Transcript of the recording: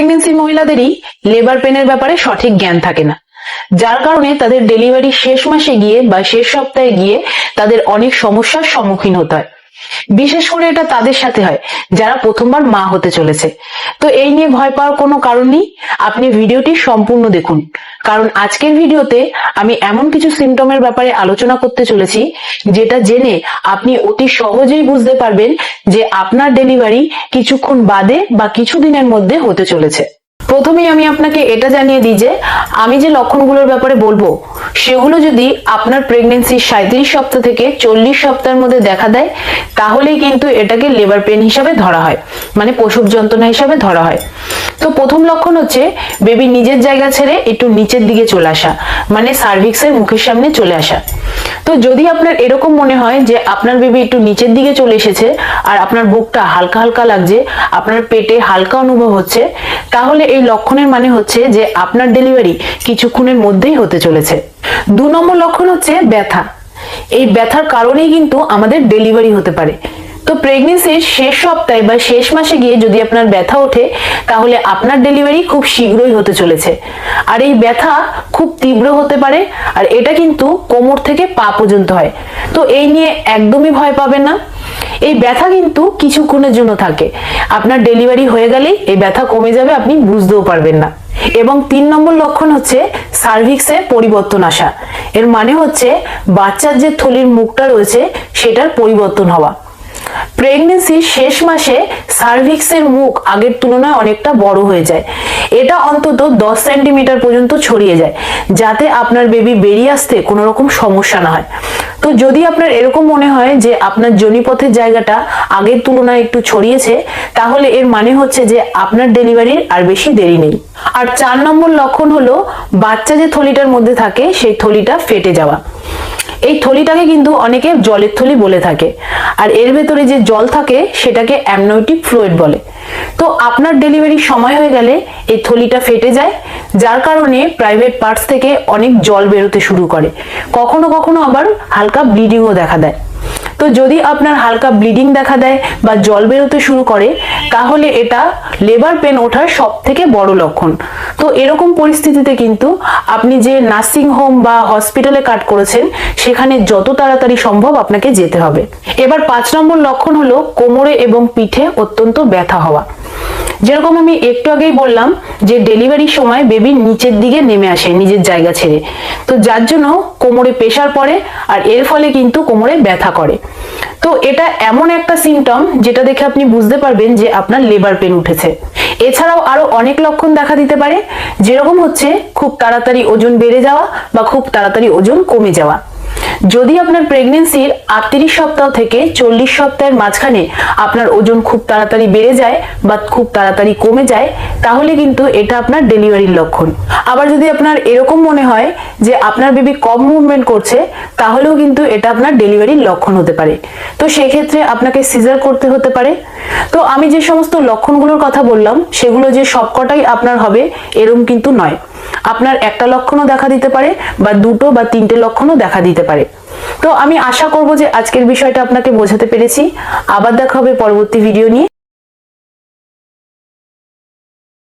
Pregnancy মহিলাদেরই labour পেনের ব্যাপারে সঠিক জ্ঞান থাকে না। যার কারণে তাদের ডেলিভারি শেষ মাসে গিয়ে বা শেষ সপ্তাহে গিয়ে তাদের অনেক সমস্যার সম্মুখীন হতে হয়। বিশেষ করে এটা তাদের সাথে হয়, যারা প্রথমবার মা হতে চলেছে। তো এই নিয়ে ভয় পাওয়ার কোনো কারণ নেই, আপনি ভিডিওটি সম্পূর্ণ দেখুন। কারণ আজকের ভিডিওতে আমি এমন কিছু সিমটমের ব্যাপারে আলোচনা করতে চলেছি, যেটা জেনে আপনি অতি সহজেই বুঝতে পারবেন যে আপনার ডেলিভারি কিছুক্ষণ বাদে বা কিছুদিনের মধ্যে হতে চলেছে। প্রথমেই আমি আপনাকে এটা জানিয়ে দিই যে আমি যে লক্ষণগুলোর ব্যাপারে বলব, সেগুলো যদি আপনার প্রেগনেন্সি সাঁত্রিশ সপ্তাহ থেকে চল্লিশ সপ্তাহের মধ্যে দেখা দেয়, তাহলেই কিন্তু এটাকে লেবার পেন হিসাবে ধরা হয় মানে প্রসব যন্ত্রণা হিসাবে ধরা হয়। তো প্রথম লক্ষণ হচ্ছে বেবি নিজের জায়গা ছেড়ে একটু নিচের দিকে চলে আসা মানে সার্ভিক্সের মুখের সামনে চলে আসা। তো যদি আপনার এরকম মনে হয় যে আপনার বেবি একটু নিচের দিকে চলে এসেছে আর আপনার বুকটা হালকা হালকা লাগছে, আপনার পেটে হালকা অনুভব হচ্ছে, তাহলে এই লক্ষণের মানে হচ্ছে যে আপনার ডেলিভারি কিছুক্ষণের মধ্যেই হতে চলেছে। দু নম্বর লক্ষণ হচ্ছে ব্যথা। এই ব্যথার কারণেই কিন্তু আমাদের ডেলিভারি হতে পারে। তো প্রেগনেন্সির শেষ সপ্তাহে বা শেষ মাসে গিয়ে যদি আপনার ব্যথা ওঠে, তাহলে আপনার ডেলিভারি খুব শীঘ্রই হতে চলেছে। আর এই ব্যথা খুব তীব্র হতে পারে, আর এটা কিন্তু কোমর থেকে পা পর্যন্ত হয়। তো এই নিয়ে একদমই ভয় পাবেন না। এই ব্যথা কিন্তু কিছুক্ষণের জন্য থাকে। আপনার ডেলিভারি হয়ে গেলেই এই ব্যথা কমে যাবে, আপনি বুঝতেও পারবেন না। এবং তিন নম্বর লক্ষণ হচ্ছে সার্ভিক্সে পরিবর্তন আসা। এর মানে হচ্ছে বাচ্চার যে থলির মুখটা রয়েছে, সেটার পরিবর্তন হওয়া। প্রেগনেন্সির শেষ মাসে সার্ভিক্সের মুখ আগের তুলনায় অনেকটা বড় হয়ে যায়। এটা অন্তত দশ সেন্টিমিটার পর্যন্ত ছড়িয়ে যায়, যাতে আপনার বেবি বেরিয়ে আসতে কোনো রকম সমস্যা না হয়। তো যদি আপনার এরকম মনে হয় যে আপনার জনিপথের জায়গাটা আগের তুলনায় একটু ছড়িয়েছে, তাহলে এর মানে হচ্ছে যে আপনার ডেলিভারির আর বেশি দেরি নেই। আর চার নম্বর লক্ষণ হলো বাচ্চা যে থলিটার মধ্যে থাকে, সেই থলিটা ফেটে যাওয়া। এই থলিটাকে কিন্তু অনেকে জলের থলি বলে থাকে। আর এর ভেতরে যে জল থাকে, সেটাকে অ্যামনোটিক ফ্লুইড বলে। তো আপনার ডেলিভারির সময় হয়ে গেলে এই থলিটা ফেটে যায়, যার কারণে প্রাইভেট পার্টস থেকে অনেক জল বেরোতে শুরু করে। কখনো কখনো আবার হালকা ব্লিডিংও দেখা দেয়। তো যদি আপনার হালকা ব্লিডিং দেখা দেয় বা জল বেরোতে শুরু করে, তাহলে এটা লেবার পেন ওঠার সব থেকে বড় লক্ষণ। তো এরকম পরিস্থিতিতে কিন্তু আপনি যে নার্সিং হোম বা হসপিটালে কাট করেছেন, সেখানে যত তাড়াতাড়ি সম্ভব আপনাকে যেতে হবে। এবার পাঁচ নম্বর লক্ষণ হলো কোমরে এবং পিঠে অত্যন্ত ব্যথা হওয়া। যেরকম আমি একটু আগেই বললাম যে ডেলিভারির সময় বেবি নিচের দিকে নেমে আসে, নিজের জায়গা ছেড়ে। তো যার জন্য কোমরে প্রেশার পড়ে আর এর ফলে কিন্তু কোমরে ব্যথা করে। তো এটা এমন একটা সিমটম যেটা দেখে আপনি বুঝতে পারবেন যে আপনার লেবার পেন উঠেছে। এছাড়াও আরও অনেক লক্ষণ দেখা দিতে পারে, যেরকম হচ্ছে খুব তাড়াতাড়ি ওজন বেড়ে যাওয়া বা খুব তাড়াতাড়ি ওজন কমে যাওয়া। যদি আপনার প্রেগনেন্সির আটত্রিশ সপ্তাহ থেকে চল্লিশ সপ্তাহের মাঝখানে আপনার ওজন খুব তাড়াতাড়ি বেড়ে যায় বা খুব তাড়াতাড়ি কমে যায়, তাহলে কিন্তু এটা আপনার ডেলিভারির লক্ষণ। আবার যদি আপনার এরকম মনে হয় যে আপনার বেবি কম মুভমেন্ট করছে, তাহলেও কিন্তু এটা আপনার ডেলিভারির লক্ষণ হতে পারে। তো সেক্ষেত্রে আপনাকে সিজার করতে হতে পারে। তো আমি যে সমস্ত লক্ষণগুলোর কথা বললাম, সেগুলো যে সবকটাই আপনার হবে, এরম কিন্তু নয়। আপনার একটা লক্ষণও দেখা দিতে পারে বা দুটো বা তিনটে লক্ষণও দেখা দিতে পারে। তো আমি আশা করব যে আজকের বিষয়টা আপনাকে বোঝাতে পেরেছি। আবার দেখা হবে পরবর্তী ভিডিও নিয়ে।